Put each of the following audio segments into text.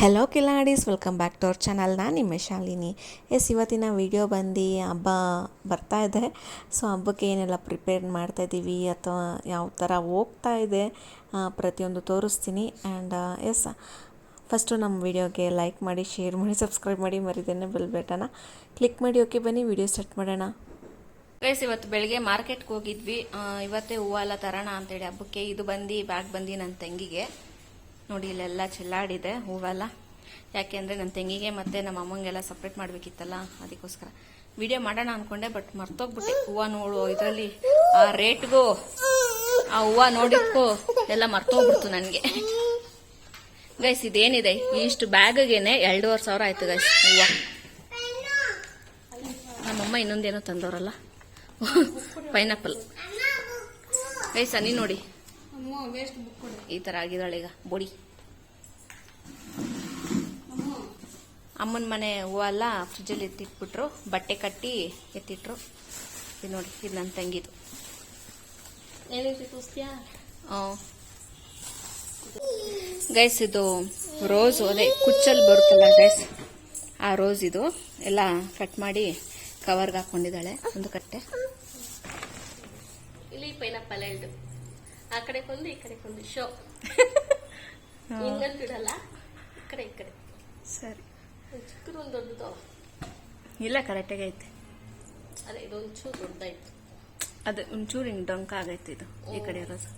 Hello ಕಿಲಾಡೀಸ್ welcome back to our channel ನಾನು ನಿಮ್ಮ Shalini. S, ಇವತ್ತಿನ ವಿಡಿಯೋ ಬಂದು ಹಬ್ಬ ಬರ್ತಾ ಇದೆ. ಸೊ ಹಬ್ಬಕ್ಕೆ ಏನೆಲ್ಲ ಪ್ರಿಪೇರ್ ಮಾಡ್ತಾ ಇದ್ದೀವಿ ಅಥವಾ ಯಾವ ಥರ ಹೋಗ್ತಾ ಇದೆ ಪ್ರತಿಯೊಂದು ತೋರಿಸ್ತೀನಿ. ಆ್ಯಂಡ್ ಎಸ್ ಫಸ್ಟು ನಮ್ಮ ವಿಡಿಯೋಗೆ ಲೈಕ್ ಮಾಡಿ ಶೇರ್ ಮಾಡಿ ಸಬ್ಸ್ಕ್ರೈಬ್ ಮಾಡಿ ಮರಿದೇನೆ ಬೆಲ್ ಬೇಟನ ಕ್ಲಿಕ್ ಮಾಡಿ. ಓಕೆ ಬನ್ನಿ ವಿಡಿಯೋ ಸ್ಟಾರ್ಟ್ ಮಾಡೋಣ. ಗೈಸ್ ಇವತ್ತು ಬೆಳಗ್ಗೆ ಮಾರ್ಕೆಟ್ಗೆ ಹೋಗಿದ್ವಿ. ಇವತ್ತೇ ಹೂವೆಲ್ಲ ತರೋಣ ಅಂತೇಳಿ ಹಬ್ಬಕ್ಕೆ. ಇದು ಬಂದು ಬ್ಯಾಗ್ ಬಂದು ನನ್ನ ತಂಗಿಗೆ. ನೋಡಿ, ಇಲ್ಲೆಲ್ಲ ಚೆಲ್ಲಾಡಿದೆ ಹೂವೆಲ್ಲ. ಯಾಕೆಂದರೆ ನನ್ನ ತಂಗಿಗೆ ಮತ್ತೆ ನಮ್ಮ ಅಮ್ಮಂಗೆಲ್ಲ ಸಪ್ರೇಟ್ ಮಾಡಬೇಕಿತ್ತಲ್ಲ, ಅದಕ್ಕೋಸ್ಕರ. ವಿಡಿಯೋ ಮಾಡೋಣ ಅಂದ್ಕೊಂಡೆ ಬಟ್ ಮರ್ತೋಗ್ಬಿಟ್ಟೆ. ಹೂವು ನೋಡು, ಇದರಲ್ಲಿ ಆ ರೇಟ್ಗೂ ಆ ಹೂವು ನೋಡಿದ್ಕೂ ಎಲ್ಲ ಮರ್ತೋಗ್ಬಿಡ್ತು ನನಗೆ. ಗೈಸ್ ಇದೇನಿದೆ? ಇಷ್ಟು ಬ್ಯಾಗೇನೆ ಎರಡೂವರೆ ಸಾವಿರ ಆಯ್ತು ಗೈಸ್ ಹೂವು. ನಮ್ಮಮ್ಮ ಇನ್ನೊಂದೇನೋ ತಂದವರಲ್ಲ. ಪೈನಾಪಲ್ ಗೈಸ್ ಅನಿ ನೋಡಿ. ಈ ತರ ಆಗಿದಾಳೆ ಈಗ. ಬೊಡಿ. ಅಮ್ಮನ ಮನೆ ಹೂವೆಲ್ಲ ಫ್ರಿಜ್ಜಲ್ಲಿ ಎತ್ತಿಟ್ಬಿಟ್ರು. ಬಟ್ಟೆ ಕಟ್ಟಿ ಎತ್ತಿಟ್ರು. ಇದು ನೋಡಿ ಇದು ನನ್ನ ತಂಗಿದು. ಗೈಸ್ ಇದು ರೋಸ್ ಅದೇ ಕುಚ್ಚಲ್ಲಿ ಬರುತ್ತಲ್ಲ ಗೈಸ್ ಆ ರೋಸ್ ಇದು ಎಲ್ಲ ಕಟ್ ಮಾಡಿ ಕವರ್ಗೆ ಹಾಕೊಂಡಿದ್ದಾಳೆ ಒಂದು ಕಟ್ಟೆ. ಇಲ್ಲಿ ಪೈನಾಪಲ್ ಆ ಕಡೆ ಕೊಂದು ಈ ಕಡೆ ಕೊಂದು. ಶೋ ಹಿಂಗಂತ ಇಡಲ್ಲ. ಈ ಕಡೆ ಈ ಕಡೆ. ಸರಿ. ಚಿಕ್ಕದು ಒಂದು ದೊಡ್ಡದು? ಇಲ್ಲ ಕರೆಕ್ಟಾಗಿ ಐತೆ. ಅದೇ ಇದು ಚೂರು ದೊಡ್ಡದಾಯ್ತು. ಅದೇ ಒಂಚೂರು ಹಿಂಗೆ ಡೊಂಕ ಆಗೈತೆ ಇದು ಈ ಕಡೆ ಇರೋದು.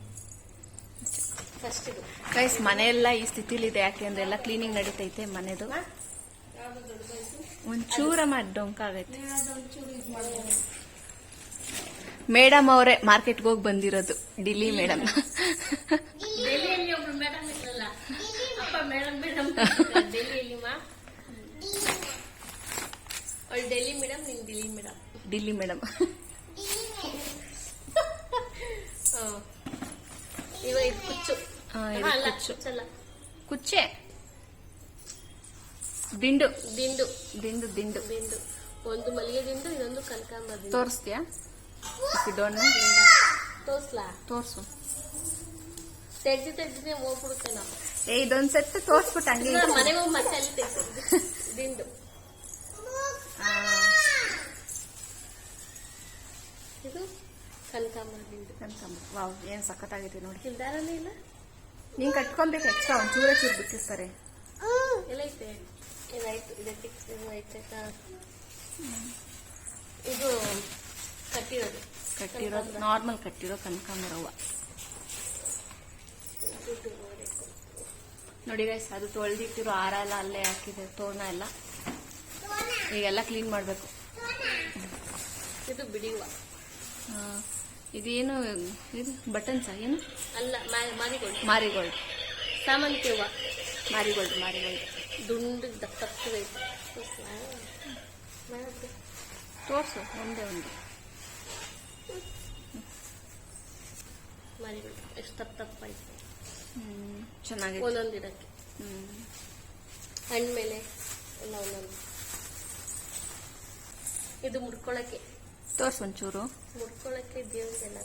ಫಸ್ಟ್ ಇದು. ಗೈಸ್ ಮನೆಯೆಲ್ಲ ಈ ಸ್ಥಿತಿಲಿದೆ ಯಾಕೆ ಅಂದ್ರೆ ಎಲ್ಲ ಕ್ಲೀನಿಂಗ್ ನಡೀತೈತೆ ಮನೆದು. ಒಂಚೂರ ಮಾಡಿ ಡೊಂಕ ಆಗೈತೆ. ಮೇಡಮ್ ಅವರೇ ಮಾರ್ಕೆಟ್ಗೆ ಹೋಗಿ ಬಂದಿರೋದು. ಡಿಲ್ಲಿ ಮೇಡಮ್. ಡೆಲ್ಲಿ ಮೇಡಮ್. ಕುಚ್ಚು. ದಿಂಡು ದಿಂಡು ದಿಂಡು ದಿಂಡು ಒಂದು ಮಲ್ಲಿಗೆ ದಿಂಡು ಇನ್ನೊಂದು ಕನಕಾಂಬರ ದಿಂಡು ತೋರಿಸ್ತೀಯಾ? ಡೋನ್ ತೋರ್ಸ್ಲಾ? ತೋರ್ಸು. ತೆಗ್ದು ತೆಗ್ದು ಹೋಗ್ಬಿಡುತ್ತೆ ನಾವು ಏ ಇದೊಂದ್ ಸೆಟ್ ತೋರ್ಸ್ಬಿಟ್ಟು ಹಂಗೆ. ಮನೆಗೆ ಹೋಗಿ ಮತ್ತೆ ಅಲ್ಲಿ ತೆಗ್ದು ದಿಂಡು ಇದು ಕನಕಾಂಬರ ದಿಂಡು ಕನಕಾಂಬರ. ವಾವ್ ಏನ್ ಸಖತ್ತಾಗೈತಿ ನೋಡಿ. ಇಲ್ದಾರನೇ ಇಲ್ಲ? ನೀನ್ ಕಟ್ಕೊಬೇಕು ಎಕ್ಸ್ಟ್ರಾ ಒಂದ್ ಚೂರ ಚೂರು ಬಿಟ್ಟಿರ್ತಾರೆ. ಎಲ್ಲ ಐತೆ. ಇದಾಯ್ತು ಇದಕ್ಕೆ ಇದು ಕಟ್ಟಿರೋದು. ಕಟ್ಟಿರೋದು ನಾರ್ಮಲ್ ಕಟ್ಟಿರೋ ಕನಕಾಂಬರ ಹೂವ ನೋಡಿ ಗೈಸ್ ಅದು ತೊಳೆದಿಟ್ಟಿರೋ ಆರ ಎಲ್ಲ ಅಲ್ಲೇ ಹಾಕಿದೆ ತೋರಣ ಎಲ್ಲ. ಈಗೆಲ್ಲ ಕ್ಲೀನ್ ಮಾಡಬೇಕು. ಇದು ಬಿಡಿ ಹೂವು ಇದೇನು ಇದು ಬಟನ್ಸ ಏನು? ಅಲ್ಲ ಮಾರಿಗೋಲ್ಡ್. ಮಾರಿಗೋಲ್ಡ್. ಸಾಮಂತಿ ಹೂವ ಮಾರಿಗೋಲ್ಡ್ ಮಾರಿಗೋಲ್ಡ್. ದುಂಡು ದಪ್ಪ. ತೋರ್ಸು ಒಂದೇ ಒಂದು. ಮಾರಿಗೋಲ್ಡ್ ಎಷ್ಟು ತಪ್ಪ ತಪ್ಪ ಚೆನ್ನಾಗಿ ಒಂದೊಂದು ಇಡಕ್ಕೆ ಹ್ಮ್. ಹಣ್ಣು ಮೇಲೆ ಎಲ್ಲ ಒಂದೊಂದು. ಇದು ಮುಡ್ಕೊಳಕ್ಕೆ. ತೋರ್ಸ್ ಒಂಚೂರು. ಮುಡ್ಕೊಳಕ್ಕೆ ದೇವ್ರಿಗೆಲ್ಲ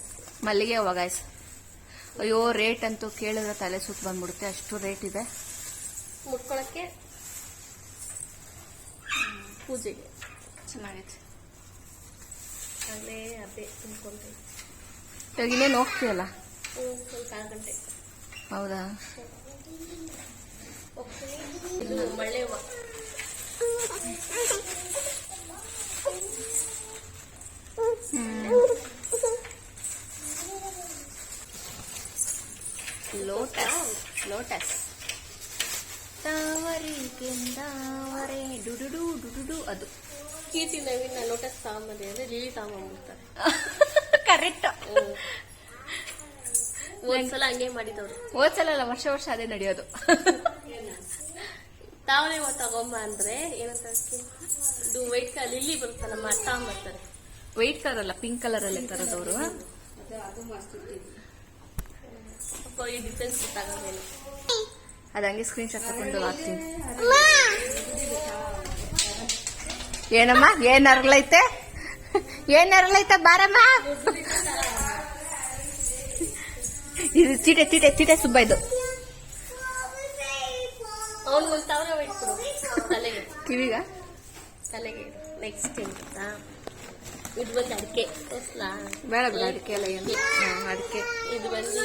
ಮಲ್ಲಿಗೆ ಗಾಯ್ಸ್ ಅಯ್ಯೋ ರೇಟ್ ಅಂತೂ ಕೇಳಿದ್ರೆ ತಲೆ ಸುತ್ತ ಬಂದ್ಬಿಡುತ್ತೆ. ಅಷ್ಟು ರೇಟ್ ಇದೆ. ಮುಡ್ಕೊಳಕ್ಕೆ ಪೂಜೆಗೆ. ಚೆನ್ನಾಗೈತೆ. ಅಲ್ಲೇ ಅದೇ ತುಂಬ್ಕೊಂಡೆ ಇವಾಗ ಇನ್ನೇನು ಹೋಗ್ತೀಯಲ್ಲ? ಹೌದಾ? Lotus lotus. ತಾವರಿ ಕೆಂದಾವರೆ ಡುಡುಡು ಡುಡುಡು ಅದು. ಕೀರ್ತಿ ನವೀನ ಲೋಟಸ್ ತಾಮದೆ ಅಂದ್ರೆ ಲಿಲಿ ತಾಮ ಕರೆಕ್ಟ್ ಒಂದ್ಸಲ ಹಂಗೆ ಮಾಡಿದವ್ರು. ಹೋದ್ಸಲ ವರ್ಷ ವರ್ಷ ಅದೇ ನಡೆಯೋದು. ತಾವನೇ ತಗೊಂಬ ಅಂದ್ರೆ ಏನಂತ? ಇದು ವೈಟ್ ಕಲರ್ ಇಲ್ಲಿ ಬರುತ್ತೆ ನಮ್ಮ ಬರ್ತಾರೆ ವೈಟ್ ಕಲರ್ ಅಲ್ಲ ಪಿಂಕ್ ಕಲರ್ ಅಲ್ಲೇ ತರದವರು. ಅದಂಗೆ ಈ ಡಿಫ್ರೆನ್ಸ್ ಗೊತ್ತಾಗೋದೇನು ಅದು ಹಂಗೆ ಸ್ಕ್ರೀನ್ ಶಾಟ್ ತಗೊಂಡು ಹಾಕ್ತೀನಿ. ಏನಮ್ಮ ಏನ್ ಅರಳೈತೆ ಏನ್ ಅರಳೈತೆ ಬಾರಮ್ಮ? ಇದು ಚೀಟೆ ಚೀಟೆ ಚೀಟೆ ಸುಬ್ಬ ಇದು. ಅವನು ಒಂದು ಸಾವಿರ ಇಟ್ಬಿಡು ತಲೆಗೆ. ಕಿವಿಗ? ತಲೆಗೆ. ನೆಕ್ಸ್ಟ್ ಇದು ಬಂದು ಅಡಿಕೆ. ಬೇಡ ಬೇಡ ಅದಕ್ಕೆ ಎಲ್ಲ ಏನು? ಅಡಿಕೆ. ಇದು ಬಂದು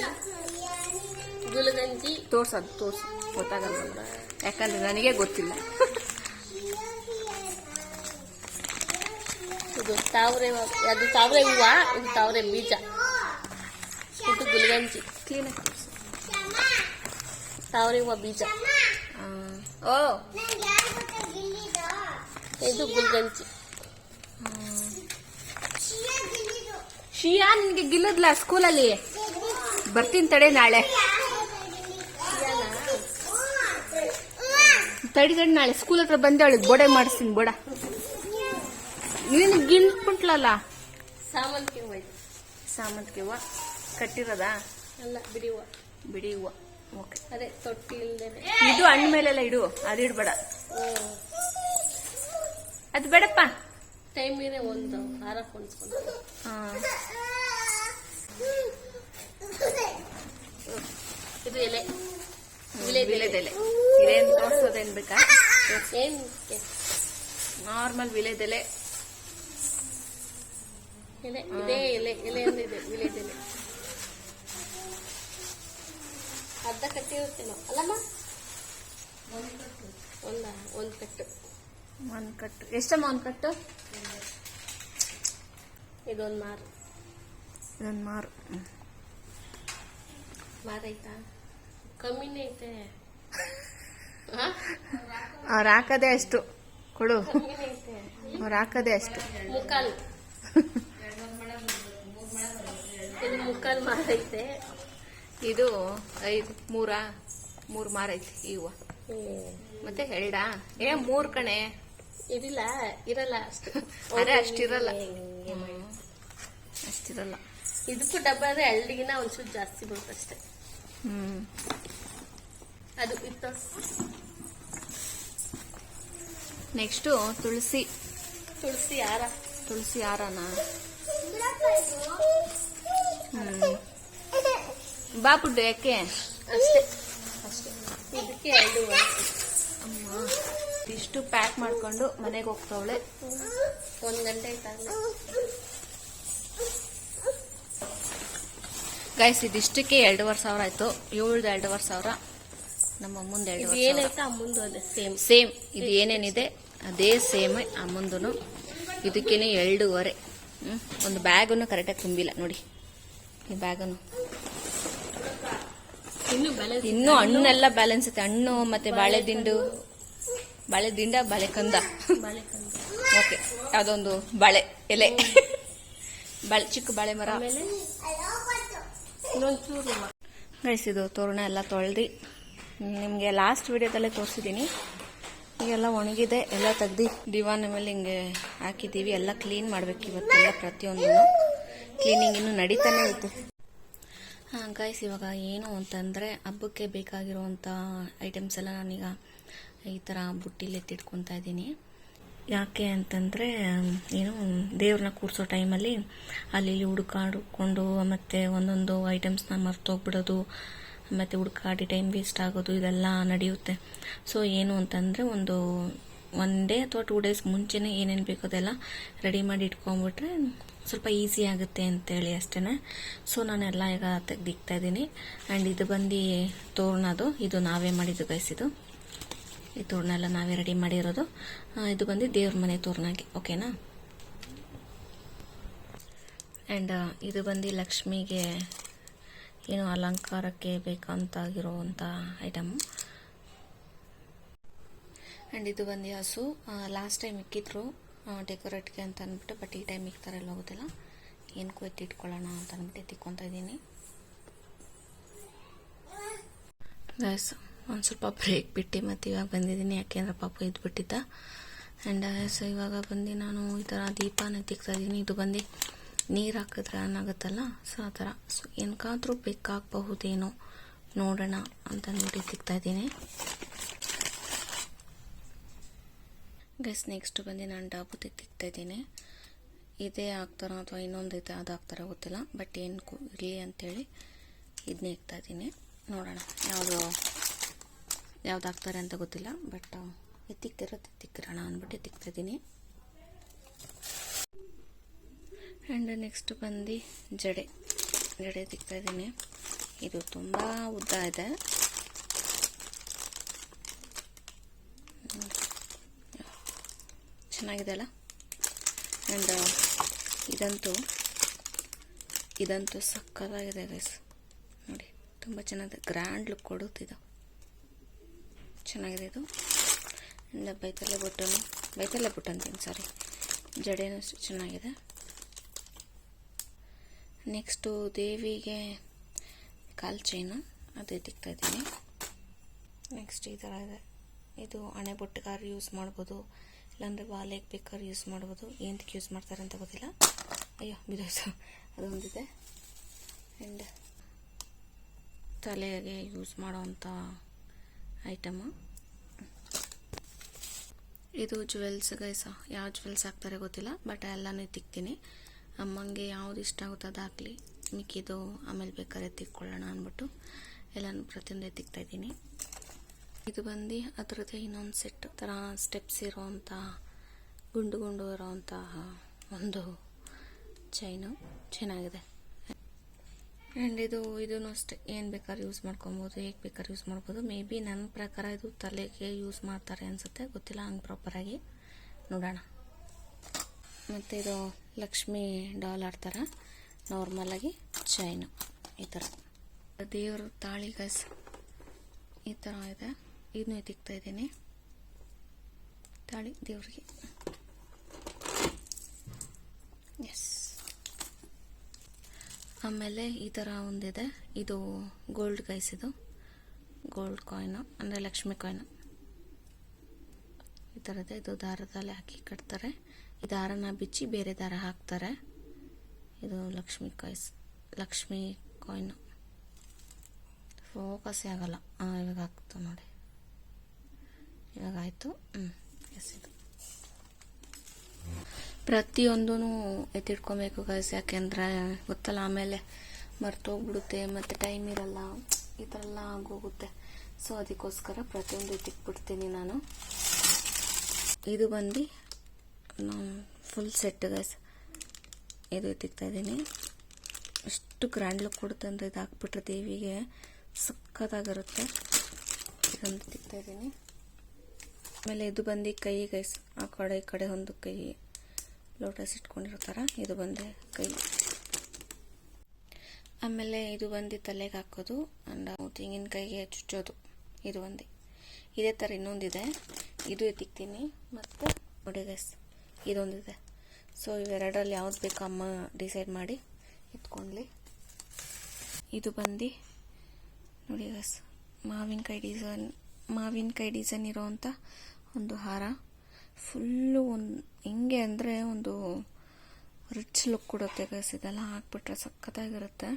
ಗುಲಗಂಜಿ ತೋರ್ಸದು ತೋರ್ಸು. ಗೊತ್ತಾಗಲ್ಲ ಯಾಕಂದ್ರೆ ನನಗೆ ಗೊತ್ತಿಲ್ಲ. ಇದು ತಾವರೆ ಅದು ತಾವರೆ ಹೂವ? ಇದು ತಾವರೆ ಬೀಜ. ಇದು ಗುಲ್ಗಂಜಿ. ಕ್ಲೀನಾಗಿ ತಾವರೆ ಹೂವ ಬೀಜ. ಓ. ಇದು ಗುಲ್ಗಂಜಿ. ಶಿಯಾ ನಿನ್ಗೆ ಗಿಲ್ಲದ್ಲ ಸ್ಕೂಲಲ್ಲಿ? ಬರ್ತೀನಿ ತಡೆ ನಾಳೆ. ತಡಿ ತಡಿ ನಾಳೆ. ಸ್ಕೂಲ್ ಹತ್ರ ಬಂದೆ ಅವಳಿಗೆ ಬೋಡೆ ಮಾಡಿಸ್ತೀನಿ ಬೋಡ. ನೀನು ಸಾಮಂತಿಗೆ ಹೂವ ಇದು ಸಾಮಂತಿಗೆ ಹೂವ ಕಟ್ಟಿರೋದಾ? ಅಲ್ಲ ಬಿಡಿ ಹೂವ ಬಿಡಿ ಹೂವ ಓಕೆ ಅದೇ ತೊಟ್ಟಿ ಇಲ್ದೇನೆ. ಇದು ಹಣ್ಣು ಮೇಲೆಲ್ಲ ಇಡು. ಅದು ಇಡ್ಬೇಡ. ಅದು ಬೇಡಪ್ಪ. ಟೈಮ್ ಇದೆ ಒಂದು ಹಾರ ಕೊಂಡ್ಸ್ಕೊಂಡು ಹಾ. ಇದು ಎಲೆ. ವಿಲೆದೆಲೆ ಇದೇನು ತೋರಿಸೋದೇನು ಬೇಕಾ? ಏನು ನಾರ್ಮಲ್ ವಿಲೆದೆಲೆ ಎಲೆ. ಇದೇ ಎಲೆ. ಎಲೆ ಅಂದಿದೆ ವಿಲೇದೆಲೆ ಅರ್ಧ ಕಟ್ಟಿರುತ್ತೇನೋ ಅಲ್ಲಮ್ಮ? ಒಂದ? ಒಂದ್ ಕಟ್ಟು. ಒಂದು ಕಟ್ಟು. ಎಷ್ಟಮ್ಮ ಒಂದು ಕಟ್ಟು? ಇದೊಂದು ಮಾರು. ಇದೊಂದು ಮಾರು. ಮಾರೈತಾ ಕಮ್ಮಿನೇ ಐತೆ? ಅವ್ರು ಹಾಕೋದೇ ಅಷ್ಟು. ಕೊಡು. ಅವ್ರು ಹಾಕೋದೇ ಅಷ್ಟು. ಮುಕ್ಕಾಲು. ಇದು ಮುಕ್ಕಾಲು ಮಾರ ಐತೆ. ಇದು ಐದು ಮೂರಾ ಮೂರು ಮಾರೈತಿ ಈ ಹೂವು ಮತ್ತೆ ಹೇಳ ಏ ಮೂರ್ ಕಣೆ. ಇದಿಲ್ಲ ಇರಲ್ಲ ಅಷ್ಟು. ಅರೆ ಅಷ್ಟಿರಲ್ಲ. ಅಷ್ಟಿರಲ್ಲ. ಇದಕ್ಕೂ ಡಬ್ಬ ಅಂದ್ರೆ ಹಳ್ಳಿಗಿನ ಒಂಚೂರು ಜಾಸ್ತಿ ಬರುತ್ತಷ್ಟೆ ಹ್ಮ್. ಅದು ಇತ್ತು. ನೆಕ್ಸ್ಟು ತುಳಸಿ. ತುಳಸಿ ಹಾರ ತುಳಸಿ ಹಾರನಾ ಹ್ಮ್. ಬಾ ಪುಡ್ಡು ಯಾಕೆ? ಅಷ್ಟೇ. ಅಷ್ಟೇ. ಇದಕ್ಕೆ ಎರಡು ಅಮ್ಮ ಇಷ್ಟು ಪ್ಯಾಕ್ ಮಾಡ್ಕೊಂಡು ಮನೆಗೆ ಹೋಗ್ತಾವಳೆ. ಒಂದ್ ಗಂಟೆ ಆಯ್ತಾಗಲೇ ಗೈಸ್ ಇದಿಷ್ಟಕ್ಕೆ ಎರಡೂವರೆ ಸಾವಿರ ಆಯ್ತು. ಏಳು ಎರಡೂವರೆ ಸಾವಿರ. ನಮ್ಮ ಅಮ್ಮಂದು ಎರಡು ಅಮ್ಮಂದು ಅದೇ ಸೇಮ್ ಸೇಮ್ ಇದು ಏನೇನಿದೆ ಅದೇ ಸೇಮ್ ಅಮ್ಮಂದು ಇದಕ್ಕೇನೆ ಎರಡೂವರೆ. ಹ್ಮ್ ಒಂದು ಬ್ಯಾಗನ್ನು ಕರೆಕ್ಟಾಗಿ ತುಂಬಿಲ್ಲ ನೋಡಿ. ಈ ಬ್ಯಾಗನ್ನು ಇನ್ನು ಹಣ್ಣೆಲ್ಲ ಬ್ಯಾಲೆನ್ಸ್ ಐತೆ. ಹಣ್ಣು ಮತ್ತೆ ಬಾಳೆ ದಿಂಡು ಬಾಳೆ ದಿಂಡ ಬಾಳೆ ಕಂದ ಓಕೆ ಯಾವುದೊಂದು ಬಾಳೆ ಎಲೆ. ಬಾಳೆ ಚಿಕ್ಕ ಬಾಳೆ ಮರ. ಗೈಸ್ ಇದು ತೋರಣ ಎಲ್ಲ ತೊಳೆದು ನಿಮಗೆ ಲಾಸ್ಟ್ ವಿಡಿಯೋದಲ್ಲೇ ತೋರಿಸಿದ್ದೀನಿ ಈಗೆಲ್ಲ ಒಣಗಿದೆ ಎಲ್ಲ ತೆಗ್ದು ದಿವಾನ ಮೇಲೆ ಹಿಂಗೆ ಹಾಕಿದ್ದೀವಿ. ಎಲ್ಲ ಕ್ಲೀನ್ ಮಾಡ್ಬೇಕು ಇವತ್ತೆಲ್ಲ ಪ್ರತಿಯೊಂದು ಕ್ಲೀನಿಂಗ್ ಇನ್ನು ನಡೀತಾನೆ ಐತೆ ಗೈಸ್ ಇವಾಗ ಏನು ಅಂತಂದರೆ ಹಬ್ಬಕ್ಕೆ ಬೇಕಾಗಿರುವಂಥ ಐಟಮ್ಸ್ ಎಲ್ಲ ನಾನೀಗ ಈ ಥರ ಬುಟ್ಟಿಲಿ ಎತ್ತಿಟ್ಕೊತಾ ಇದ್ದೀನಿ. ಯಾಕೆ ಅಂತಂದರೆ, ಏನು, ದೇವ್ರನ್ನ ಕೂರಿಸೋ ಟೈಮಲ್ಲಿ ಅಲ್ಲಿ ಹುಡುಕಾಡ್ಕೊಂಡು ಮತ್ತು ಒಂದೊಂದು ಐಟಮ್ಸ್ನ ಮರ್ತೋಗ್ಬಿಡೋದು, ಮತ್ತು ಹುಡುಕಾಡಿ ಟೈಮ್ ವೇಸ್ಟ್ ಆಗೋದು, ಇದೆಲ್ಲ ನಡೆಯುತ್ತೆ. ಸೊ ಏನು ಅಂತಂದರೆ ಒಂದು ಒನ್ ಡೇ ಅಥವಾ ಟೂ ಡೇಸ್ ಮುಂಚೆನೇ ಏನೇನು ಬೇಕೋ ಅದೆಲ್ಲ ರೆಡಿ ಮಾಡಿ ಇಟ್ಕೊಂಡ್ಬಿಟ್ರೆ ಸ್ವಲ್ಪ ಈಸಿ ಆಗುತ್ತೆ ಅಂತೇಳಿ ಅಷ್ಟೇ ಸೊ ನಾನೆಲ್ಲ ಈಗ ತೆಗ್ದಿಕ್ತಾ ಇದ್ದೀನಿ. ಆ್ಯಂಡ್ ಇದು ಬಂದು ತೋರಣದು ಇದು ನಾವೇ ಮಾಡಿದ್ದು ಗೈಸ್ ಇದು. ಈ ತೋರಣ ಎಲ್ಲ ನಾವೇ ರೆಡಿ ಮಾಡಿರೋದು. ಇದು ಬಂದು ದೇವ್ರ ಮನೆ ತೋರಣಾಗಿ ಓಕೆನಾ ಆ್ಯಂಡ್ ಇದು ಬಂದು ಲಕ್ಷ್ಮಿಗೆ ಏನು ಅಲಂಕಾರಕ್ಕೆ ಬೇಕಂತಾಗಿರುವಂಥ ಐಟಮು ಆ್ಯಂಡ್ ಇದು ಬಂದು ಹಸು ಲಾಸ್ಟ್ ಟೈಮ್ ಇಕ್ಕಿದ್ರು ಡೆಕೋರೇಟ್ಗೆ ಅಂತ ಅಂದ್ಬಿಟ್ಟು ಬಟ್ ಈ ಟೈಮ್ ಇಕ್ತಾರೆ ಎಲ್ಲ ಗೊತ್ತಿಲ್ಲ ಏನಕ್ಕೂ ಎತ್ತಿಟ್ಕೊಳ್ಳೋಣ ಅಂತ ಅಂದ್ಬಿಟ್ಟು ಎತ್ತಿಕ್ಕೊತಾ ಇದ್ದೀನಿ. ಗೈಸ್ ಒಂದು ಸ್ವಲ್ಪ ಬ್ರೇಕ್ ಬಿಟ್ಟು ಮತ್ತು ಇವಾಗ ಬಂದಿದ್ದೀನಿ ಯಾಕೆಂದ್ರೆ ಪಾಪ ಇದ್ಬಿಟ್ಟಿದ್ದ ಆ್ಯಂಡ್ ಸೊ ಇವಾಗ ಬಂದು ನಾನು ಈ ಥರ ದೀಪನ ತಿಕ್ತಾ ಇದ್ದೀನಿ. ಇದು ಬಂದು ನೀರು ಹಾಕಿದ್ರೆ ಏನಾಗುತ್ತಲ್ಲ ಸೊ ಆ ಥರ ಸೊ ಏನಕ್ಕಾದರೂ ಬೇಕಾಗಬಹುದೇನೋ ನೋಡೋಣ ಅಂತ ನೋಡಿ ತಿಕ್ತಾ ಇದ್ದೀನಿ. ಗೈಸ್ ನೆಕ್ಸ್ಟ್ ಬಂದು ನಾನು ಡಾಬು ತಿಕ್ತಾ ಇದ್ದೀನಿ ಇದೇ ಹಾಕ್ತಾರೋ ಅಥವಾ ಇನ್ನೊಂದು ಇದೆ ಅದು ಹಾಕ್ತಾರೋ ಗೊತ್ತಿಲ್ಲ ಬಟ್ ಏನು ಇರಲಿ ಅಂತೇಳಿ ಇದನ್ನೇ ಇಕ್ತಾ ಇದ್ದೀನಿ. ನೋಡೋಣ, ಯಾವುದು ಯಾವ್ದು ಹಾಕ್ತಾರೆ ಅಂತ ಗೊತ್ತಿಲ್ಲ ಬಟ್ ಎತ್ತಿಕ್ತಿರೋದು ಎತ್ತಿಕ್ಕಿರೋಣ ಅಂದ್ಬಿಟ್ಟು ಎತ್ತಿಕ್ತಾ ಇದ್ದೀನಿ. ಆ್ಯಂಡ್ ನೆಕ್ಸ್ಟ್ ಬಂದು ಜಡೆ. ಜಡೆ ತಿಕ್ತಾ ಇದ್ದೀನಿ. ಇದು ತುಂಬ ಉದ್ದ ಇದೆ. ಚೆನ್ನಾಗಿದೆ ಅಲ್ಲ? ಆ್ಯಂಡ್ ಇದಂತೂ ಇದಂತೂ ಸಕ್ಕತ್ತಾಗಿದೆ ಗೈಸ್ ನೋಡಿ, ತುಂಬ ಚೆನ್ನಾಗಿದೆ. ಗ್ರ್ಯಾಂಡ್ ಲುಕ್ ಕೊಡುತ್ತಿದ್ದು ಚೆನ್ನಾಗಿದೆ ಇದು. ಆ್ಯಂಡ್ ಬೈತಲೆ ಬುಟ್ಟನು, ಬೈತಲೆ ಬುಟ್ಟ ಅಂತೀನಿ ಸಾರಿ ಜಡೆನೂ ಅಷ್ಟು ಚೆನ್ನಾಗಿದೆ. ನೆಕ್ಸ್ಟು ದೇವಿಗೆ ಕಾಲು ಚೈನು ಅದೇ ಇದ್ದೀನಿ. ನೆಕ್ಸ್ಟ್ ಈ ಥರ ಇದೆ. ಇದು ಹಣೆ ಬುಟ್ಟಗಾರ ಯೂಸ್ ಮಾಡ್ಬೋದು. ಇಲ್ಲಾಂದರೆ ವಾಲೆಗೆ ಬೇಕಾದ್ರೆ ಯೂಸ್ ಮಾಡ್ಬೋದು. ಏನಕ್ಕೆ ಯೂಸ್ ಮಾಡ್ತಾರೆ ಅಂತ ಗೊತ್ತಿಲ್ಲ. ಅಯ್ಯೋ ಬಿದೋಯ್ತು ಅದೊಂದಿದೆ. ಆ್ಯಂಡ್ ತಲೆಗೆ ಯೂಸ್ ಮಾಡೋವಂಥ ಐಟಮು ಇದು ಜುವೆಲ್ಸ್ ಗೈಸ ಯಾವ ಜುವೆಲ್ಸ್ ಹಾಕ್ತಾರೆ ಗೊತ್ತಿಲ್ಲ ಬಟ್ ಎಲ್ಲನೂ ತಿಕ್ತೀನಿ. ಅಮ್ಮಂಗೆ ಯಾವ್ದು ಇಷ್ಟ ಆಗುತ್ತೆ ಅದು ಹಾಕಲಿ. ಮಿಕ್ಕಿದು ಆಮೇಲೆ ಬೇಕಾದ್ರೆ ತಿಕ್ಕೊಳ್ಳೋಣ ಅಂದ್ಬಿಟ್ಟು ಎಲ್ಲನೂ ಪ್ರತಿಯೊಂದು ಎತ್ತಿಕ್ತಾ ಇದ್ದೀನಿ. ಇದು ಬಂದು ಅದರದ್ದು ಇನ್ನೊಂದು ಸೆಟ್ ಥರ ಸ್ಟೆಪ್ಸ್ ಇರೋವಂಥ ಗುಂಡು ಗುಂಡು ಇರೋವಂತಹ ಒಂದು ಚೈನು ಚೆನ್ನಾಗಿದೆ. ಆ್ಯಂಡ್ ಇದು ಇದನ್ನು ಅಷ್ಟೇ. ಏನು ಬೇಕಾದ್ರೂ ಯೂಸ್ ಮಾಡ್ಕೊಬೋದು, ಹೇಗೆ ಬೇಕಾದ್ರೂ ಯೂಸ್ ಮಾಡ್ಬೋದು. ಮೇ ಬಿ ನನ್ನ ಪ್ರಕಾರ ಇದು ತಲೆಗೆ ಯೂಸ್ ಮಾಡ್ತಾರೆ ಅನಿಸುತ್ತೆ. ಗೊತ್ತಿಲ್ಲ, ಹಂಗೆ ಪ್ರಾಪರಾಗಿ ನೋಡೋಣ. ಮತ್ತು ಇದು ಲಕ್ಷ್ಮಿ ಡಾಲ್ ಆಡ್ತಾರ. ನಾರ್ಮಲಾಗಿ ಚೈನು ಈ ಥರ. ದೇವ್ರ ತಾಳಿ ಗಸ್ ಈ ಥರ ಇದೆ. ಇದನ್ನು ಎತ್ತಿಕ್ತಾ ಇದ್ದೀನಿ. ತಾಳಿ ದೇವ್ರಿಗೆ. ಎಸ್ ಆಮೇಲೆ ಈ ಥರ ಒಂದಿದೆ. ಇದು ಗೋಲ್ಡ್ ಇದು. ಗೋಲ್ಡ್ ಕಾಯ್ನು ಅಂದರೆ ಲಕ್ಷ್ಮಿ ಕಾಯ್ನು ಈ ಥರದ್ದು ಇದು ದಾರದಲ್ಲಿ ಹಾಕಿ ಕಟ್ತಾರೆ. ಈ ದಾರನ ಬಿಚ್ಚಿ ಬೇರೆ ದಾರ ಹಾಕ್ತಾರೆ. ಇದು ಲಕ್ಷ್ಮಿ ಕಾಯ್ಸ್ ಲಕ್ಷ್ಮಿ ಕಾಯ್ನು ಫೋಕಸ್ಸೇ ಆಗಲ್ಲ. ಇವಾಗ ಹಾಕ್ತು ನೋಡಿ. ಇವಾಗ ಆಯಿತು ಹ್ಞೂ ಎಸ್ ಇದು. ಪ್ರತಿಯೊಂದೂ ಎತ್ತಿಟ್ಕೊಬೇಕು ಗೈಸ್ ಯಾಕೆಂದರೆ ಗೊತ್ತಲ್ಲ, ಆಮೇಲೆ ಮರ್ತೋಗ್ಬಿಡುತ್ತೆ, ಮತ್ತು ಟೈಮ್ ಇರಲ್ಲ, ಈ ಥರ ಎಲ್ಲ ಆಗೋಗುತ್ತೆ. ಸೊ ಅದಕ್ಕೋಸ್ಕರ ಪ್ರತಿಯೊಂದು ಎತ್ತಿಟ್ಬಿಡ್ತೀನಿ ನಾನು. ಇದು ಬಂದು ಫುಲ್ ಸೆಟ್ ಗೈಸ್ ಇದು ಎತ್ತಿಕ್ತಾ ಇದ್ದೀನಿ. ಎಷ್ಟು ಗ್ರ್ಯಾಂಡ್ ಲುಕ್ ಕೊಡುತ್ತೆ ಅಂದರೆ ಇದು ಹಾಕ್ಬಿಟ್ರೆ ದೇವಿಗೆ ಸಕ್ಕತ್ತಾಗಿರುತ್ತೆ ಇದೊಂದು ತಿಕ್ತಾ ಇದ್ದೀನಿ. ಆಮೇಲೆ ಇದು ಬಂದು ಕೈ ಗೈಸ್, ಆ ಕಡೆ, ಈ ಕಡೆ ಒಂದು ಕೈ ಲೋಟಸ್ ಇಟ್ಕೊಂಡಿರೋ ಥರ ಇದು ಬಂದೆ ಕೈ. ಆಮೇಲೆ ಇದು ಬಂದು ತಲೆಗೆ ಹಾಕೋದು ಆ್ಯಂಡ್ ತೆಂಗಿನಕಾಯಿಗೆ ಚುಚ್ಚೋದು. ಇದು ಒಂದೇ. ಇದೇ ಥರ ಇನ್ನೊಂದಿದೆ. ಇದು ಎತ್ತಿಕ್ತೀನಿ. ಮತ್ತು ನೋಡಿ ಗೈಸ್ ಇದೊಂದಿದೆ. ಸೊ ಇವೆರಡರಲ್ಲಿ ಯಾವ್ದು ಬೇಕೋ ಅಮ್ಮ ಡಿಸೈಡ್ ಮಾಡಿ ಎತ್ಕೊಂಡ್ಲಿ. ಇದು ಬಂದು ನೋಡಿ ಗೈಸ್ ಮಾವಿನಕಾಯಿ ಡಿಸೈನ್ ಮಾವಿನಕಾಯಿ ಡಿಸೈನ್ ಇರೋವಂಥ ಒಂದು ಹಾರ. ಫುಲ್ಲು ಒಂದು, ಹೆಂಗೆ ಅಂದರೆ ಒಂದು ರಿಚ್ ಲುಕ್ ಕೊಡುತ್ತೆ ಗೈಸ್ ಇದೆಲ್ಲ ಹಾಕ್ಬಿಟ್ರೆ ಸಖತ್ತಾಗಿರುತ್ತೆ.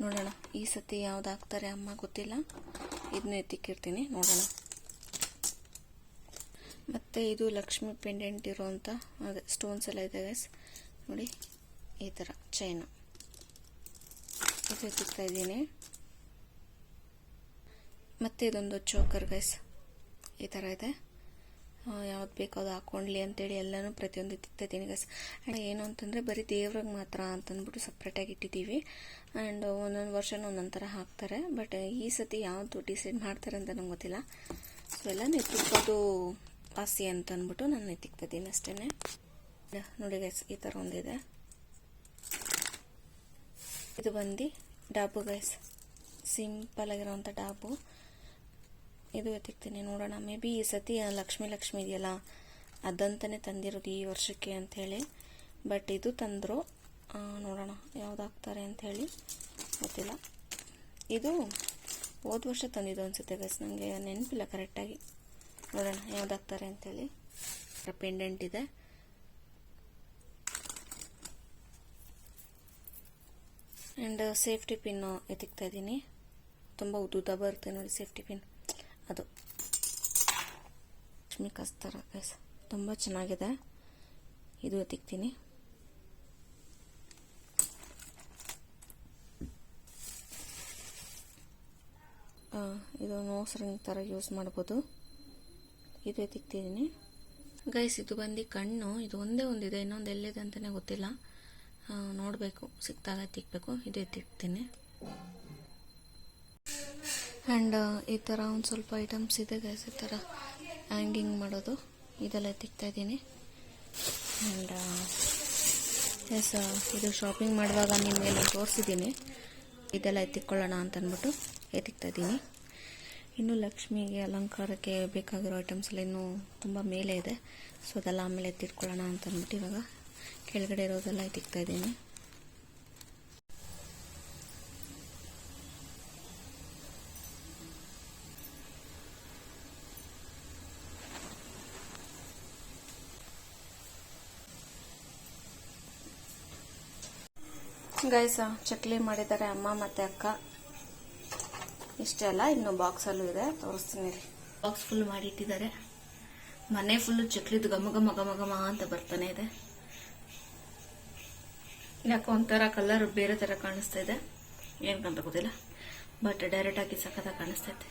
ನೋಡೋಣ, ಈ ಸತಿ ಯಾವ್ದು ಹಾಕ್ತಾರೆ ಅಮ್ಮ ಗೊತ್ತಿಲ್ಲ. ಇದನ್ನ ಎತ್ತಿಕ್ಕಿರ್ತೀನಿ ನೋಡೋಣ. ಮತ್ತು ಇದು ಲಕ್ಷ್ಮಿ ಪೆಂಡೆಂಟ್ ಇರೋವಂಥ ಅದೇ ಸ್ಟೋನ್ಸ್ ಎಲ್ಲ ಇದೆ ಗೈಸ್ ನೋಡಿ, ಈ ಥರ ಚೈನು ಇದು ಎತ್ತಿಕ್ತಾ ಇದ್ದೀನಿ. ಮತ್ತು ಇದೊಂದು ಚೋಕರ್ ಗೈಸ್ ಈ ಥರ ಇದೆ. ಯಾವ್ದು ಬೇಕೋ ಅದು ಹಾಕ್ಕೊಂಡ್ಲಿ ಅಂತೇಳಿ ಎಲ್ಲನೂ ಪ್ರತಿಯೊಂದು ಎತ್ತಿರ್ತೀನಿ ಗೈಸ್ ಆ್ಯಂಡ್ ಏನು ಅಂತಂದರೆ ಬರೀ ದೇವ್ರಿಗೆ ಮಾತ್ರ ಅಂತಂದ್ಬಿಟ್ಟು ಸಪ್ರೇಟಾಗಿ ಇಟ್ಟಿದ್ದೀವಿ ಆ್ಯಂಡ್ ಒಂದೊಂದು ವರ್ಷನೂ ಒಂದೊಂದು ಥರ ಹಾಕ್ತಾರೆ. ಬಟ್ ಈ ಸತಿ ಯಾವುದು ಡಿಸೈಡ್ ಮಾಡ್ತಾರೆ ಅಂತ ನಂಗೆ ಗೊತ್ತಿಲ್ಲ. ಸೊ ಎಲ್ಲ ನೆತ್ತಿಕ್ಕೋದು ಆಸೆ ಅಂತ ಅಂದ್ಬಿಟ್ಟು ನಾನು ನೆತ್ತಿಕ್ತಿದ್ದೀನಿ ಅಷ್ಟೇ ನೋಡಿ ಗೈಸ್ ಈ ಥರ ಒಂದಿದೆ. ಇದು ಬಂದು ಡಾಬು ಗೈಸ್ ಸಿಂಪಲ್ ಆಗಿರೋವಂಥ ಡಾಬು. ಇದು ಎತ್ತಿಕ್ತೀನಿ ನೋಡೋಣ. ಮೇ ಬಿ ಈ ಸತಿ ಲಕ್ಷ್ಮಿ ಲಕ್ಷ್ಮಿ ಇದೆಯಲ್ಲ, ಅದಂತಾನೆ ತಂದಿರೋದು ಈ ವರ್ಷಕ್ಕೆ ಅಂಥೇಳಿ. ಬಟ್ ಇದು ತಂದರು ನೋಡೋಣ ಹಾಕ್ತಾರೆ ಅಂಥೇಳಿ. ಗೊತ್ತಿಲ್ಲ. ಇದು ಹೋದ ವರ್ಷ ತಂದಿದ್ದು ಅನಿಸುತ್ತೆ ಗೈಸ್ ನನಗೆ ನೆನಪಿಲ್ಲ ಕರೆಕ್ಟಾಗಿ ನೋಡೋಣ ಹಾಕ್ತಾರೆ ಅಂಥೇಳಿ. ಪೆಂಡೆಂಟ್ ಇದೆ. ಆ್ಯಂಡ್ ಸೇಫ್ಟಿ ಪಿನ್ನು ಎತ್ತಿಕ್ತಾ ಇದ್ದೀನಿ. ತುಂಬ ಉದ್ದುದ್ದ ಬರುತ್ತೆ ನೋಡಿ ಸೇಫ್ಟಿ ಪಿನ್ ಅದು. ಲಕ್ಷ್ಮಿ ಕಸ್ತರ ಗೈಸ್ ತುಂಬ ಚೆನ್ನಾಗಿದೆ. ಇದು ಎತ್ತಿಕ್ತೀನಿ ಇದು ನೋಸ್ ರಿಂಗ್ ಥರ ಯೂಸ್ ಮಾಡ್ಬೋದು. ಇದು ಎತ್ತಿಕ್ತಿದ್ದೀನಿ ಗೈಸ್ ಇದು ಬಂದು ಕಣ್ಣು. ಇದು ಒಂದೇ ಒಂದಿದೆ, ಇನ್ನೊಂದು ಎಲ್ಲಿದೆ ಅಂತಲೇ ಗೊತ್ತಿಲ್ಲ. ನೋಡಬೇಕು. ಸಿಕ್ತಾಗ ಎತ್ತಿಕ್ಬೇಕು ಇದು ಎತ್ತಿಕ್ತೀನಿ ಆ್ಯಂಡ್ ಈ ಥರ ಒಂದು ಸ್ವಲ್ಪ ಐಟಮ್ಸ್ ಇದೆ ಗೈಸ್ ಈ ಥರ ಹ್ಯಾಂಗಿಂಗ್ ಮಾಡೋದು. ಇದೆಲ್ಲ ಎತ್ತಿಕ್ತಾ ಇದ್ದೀನಿ. ಆ್ಯಂಡ್ ಎಸ್ ಇದು ಶಾಪಿಂಗ್ ಮಾಡುವಾಗ ನಿಮಗೆಲ್ಲ ತೋರಿಸಿದ್ದೀನಿ. ಇದೆಲ್ಲ ಎತ್ತಿಕೊಳ್ಳೋಣ ಅಂತ ಅಂದ್ಬಿಟ್ಟು ಎತ್ತಿಕ್ತಾ ಇದ್ದೀನಿ. ಇನ್ನು ಲಕ್ಷ್ಮಿಗೆ ಅಲಂಕಾರಕ್ಕೆ ಬೇಕಾಗಿರೋ ಐಟಮ್ಸ್ ಎಲ್ಲ ಇನ್ನೂ ತುಂಬ ಮೇಲೆ ಇದೆ. ಸೊ ಅದೆಲ್ಲ ಆಮೇಲೆ ಎತ್ತಿಟ್ಕೊಳ್ಳೋಣ ಅಂತ ಅಂದ್ಬಿಟ್ಟು ಇವಾಗ ಕೆಳಗಡೆ ಇರೋದೆಲ್ಲ ಎತ್ತಿಕ್ತಾ ಇದ್ದೀನಿ. ಗೈಸ ಚಕ್ಲಿ ಮಾಡಿದ್ದಾರೆ ಅಮ್ಮ ಮತ್ತೆ ಅಕ್ಕ. ಇಷ್ಟೇ ಅಲ್ಲ ಇನ್ನು ಬಾಕ್ಸಲ್ಲೂ ಇದೆ. ತೋರಿಸ್ತೀನಿ. ಬಾಕ್ಸ್ ಫುಲ್ ಮಾಡಿ ಇಟ್ಟಿದ್ದಾರೆ ಮನೆ ಫುಲ್ಲು ಚಕ್ಲಿದು ಘಮ ಘಮ ಘಮ ಘಮ ಅಂತ ಬರ್ತಾನೆ ಇದೆ. ಯಾಕೋ ಒಂಥರ ಕಲರ್ ಬೇರೆ ಥರ ಕಾಣಿಸ್ತಾ ಇದೆ. ಏನಕ್ಕಂತ ಗೊತ್ತಿಲ್ಲ. ಬಟ್ ಡೈರೆಕ್ಟ್ ಆಗಿ ಸಖತ್ತಾಗಿ ಕಾಣಿಸ್ತೈತೆ